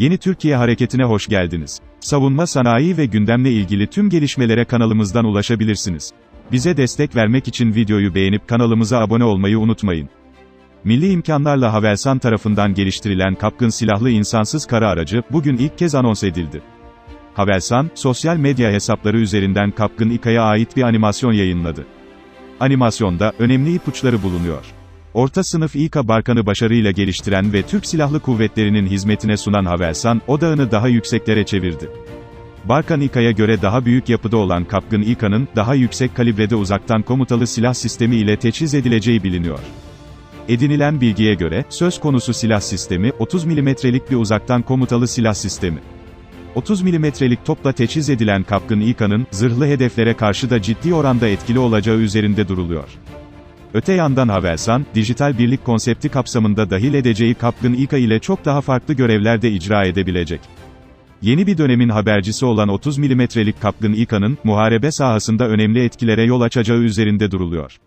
Yeni Türkiye Hareketi'ne hoş geldiniz. Savunma sanayi ve gündemle ilgili tüm gelişmelere kanalımızdan ulaşabilirsiniz. Bize destek vermek için videoyu beğenip kanalımıza abone olmayı unutmayın. Milli imkanlarla Havelsan tarafından geliştirilen kapkın silahlı insansız kara aracı, bugün ilk kez anons edildi. Havelsan, sosyal medya hesapları üzerinden Kapkın İK'ya ait bir animasyon yayınladı. Animasyonda, önemli ipuçları bulunuyor. Orta sınıf İK Barkan'ı başarıyla geliştiren ve Türk Silahlı Kuvvetleri'nin hizmetine sunan Havelsan, odağını daha yükseklere çevirdi. Barkan İK'ya göre daha büyük yapıda olan Kapkın İK'nın, daha yüksek kalibrede uzaktan komutalı silah sistemi ile teçhiz edileceği biliniyor. Edinilen bilgiye göre, söz konusu silah sistemi, 30 milimetrelik bir uzaktan komutalı silah sistemi. 30 milimetrelik topla teçhiz edilen Kapkın İK'nın, zırhlı hedeflere karşı da ciddi oranda etkili olacağı üzerinde duruluyor. Öte yandan Havelsan, dijital birlik konsepti kapsamında dahil edeceği Kapkın İK ile çok daha farklı görevler de icra edebilecek. Yeni bir dönemin habercisi olan 30 milimetrelik Kapkın İK'nın, muharebe sahasında önemli etkilere yol açacağı üzerinde duruluyor.